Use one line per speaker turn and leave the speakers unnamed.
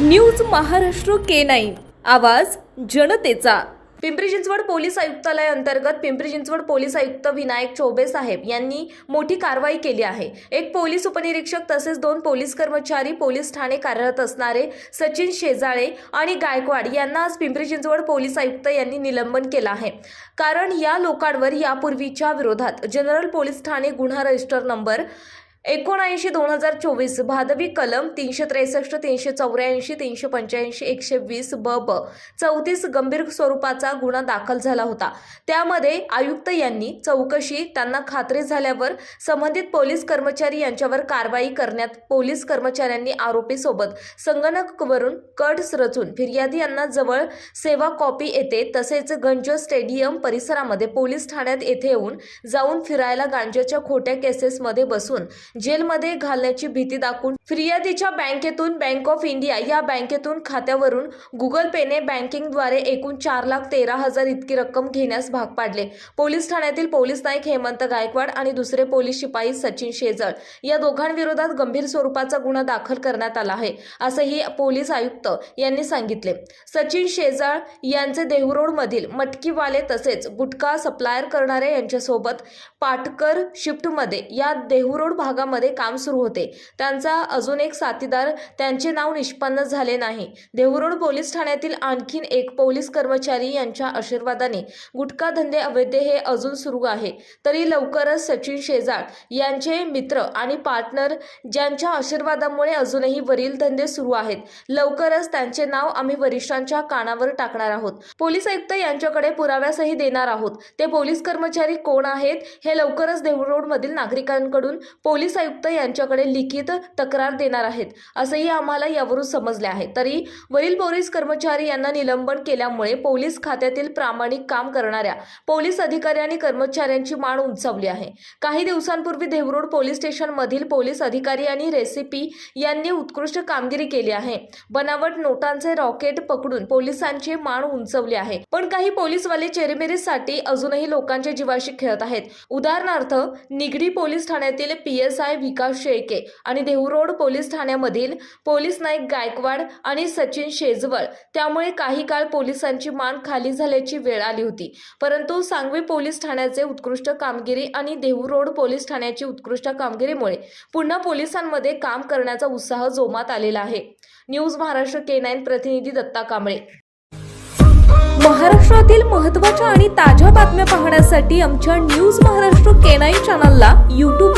News Maharashtra K nine. आवाज जनतेचा. Pimpri Chinchwad police आयुक्तालय अंतर्गत पिंपरी चिंचवड पोलीस आयुक्त विनायक चौबे साहेब यांनी मोठी कारवाई केली आहे. एक पोलीस उपनिरीक्षक तसेच दोन पोलीस कर्मचारी पोलीस ठाणे कार्यरत असणारे सचिन शेजाळे आणि गायकवाड यांना आज पिंपरी चिंचवड पोलीस आयुक्त यांनी निलंबन केलं आहे. कारण या लोकांवर यापूर्वीच्या विरोधात जनरल पोलीस ठाणे गुन्हा रजिस्टर नंबर एकोणऐंशी दोन हजार चोवीस भादवी कलम तीनशे त्रेसष्ट तीनशे चौऱ्याऐंशी तीनशे पंच्याऐंशी एकशे वीस ब ब चौतीस गंभीर स्वरूपाचा गुन्हा दाखल झाला होता. त्यामध्ये आयुक्त यांनी चौकशी त्यांना खात्री झाल्यावर संबंधित पोलीस कर्मचारी यांच्यावर कारवाई करण्यात पोलीस कर्मचाऱ्यांनी आरोपीसोबत संगणकवरून कट्स रचून फिर्यादी यांना जवळ सेवा कॉपी येते तसेच गंज स्टेडियम परिसरामध्ये पोलीस ठाण्यात येथे येऊन जाऊन फिरायला गांजाच्या खोट्या केसेसमध्ये बसून जेलमध्ये घालण्याची भीती दाखवून फिर्यादीच्या बँकेतून बँक ऑफ इंडिया या बँकेतून खात्यावरून गुगल पेने बँकिंगद्वारे एकूण चार लाख तेरा हजार इतकी रक्कम घेण्यास भाग पाडले. पोलीस ठाण्यातील पोलीस नाईक हेमंत गायकवाड आणि दुसरे पोलीस शिपाई सचिन शेजळ या दोघांविरोधात गंभीर स्वरूपाचा गुन्हा दाखल करण्यात आला आहे असंही पोलीस आयुक्त यांनी सांगितले. सचिन शेजाळ यांचे देहूरोडमधील मटकीवाले तसेच गुटखा सप्लायर करणारे यांच्यासोबत पाटकर शिफ्टमध्ये या देहूरोड भागामध्ये काम सुरू होते. त्यांचा अजून एक साथीदार त्यांचे नाव निष्पन्न झाले नाही. देहूरोड पोलीस ठाण्यातील आणखीन एक पोलीस कर्मचारी यांच्या आशीर्वादाने गुटखा धंदे अवैध हे अजून सुरू आहे. तरी लवकरच सचिन शेजाळ यांचे मित्र आणि पार्टनर ज्यांच्या आशीर्वादामुळे अजूनही वरील धंदे सुरू आहेत लवकरच त्यांचे नाव आम्ही वरिष्ठांच्या कानावर टाकणार आहोत. पोलीस आयुक्त यांच्याकडे पुराव्यासही देणार आहोत. ते पोलीस कर्मचारी कोण आहेत हे लवकरच देहूरोडमधील नागरिकांकडून पोलीस आयुक्त यांच्याकडे लिखित तक्रार देणार आहेत असंही आम्हाला यावरून समजले आहे. तरी वरील पोलीस कर्मचारी यांना निलंबन केल्यामुळे पोलीस खात्यातील प्रामाणिक काम करणाऱ्या पोलीस अधिकारी आणि कर्मचाऱ्यांची मान उंचावली आहे. काही दिवसांपूर्वी देवरोड पोलीस स्टेशन मधील पोलीस अधिकारी आणि रेसिपी यांनी उत्कृष्ट कामगिरी केली आहे. बनावट नोटांचे रॉकेट पकडून पोलिसांची मान उंचवली आहे. पण काही पोलीसवाले चेरीमेरीसाठी अजूनही लोकांच्या जीवाशी खेळत आहेत. उदाहरणार्थ निगडी पोलीस ठाण्यातील पी. एस विकास शेळके आणि देहूरोड पोलीस ठाण्यामधील पोलीस नाईक गायकवाड आणि सचिन शेजवळ. त्यामुळे काही काळ पोलिसांची मान खाली झाल्याची वेळ आली होती. परंतु सांगवी पोलीस ठाण्याचे उत्कृष्ट कामगिरी आणि देहूरोड पोलीस ठाण्याची उत्कृष्ट कामगिरीमुळे पुन्हा पोलिसांमध्ये काम करण्याचा उत्साह जोमात आलेला आहे. न्यूज महाराष्ट्र के नाईन प्रतिनिधी दत्ता कांबळे. महाराष्ट्रातील महत्त्वाच्या आणि ताज्या बातम्या पाहण्यासाठी आमच्या न्यूज महाराष्ट्र के नाईन चॅनलला यूट्यूब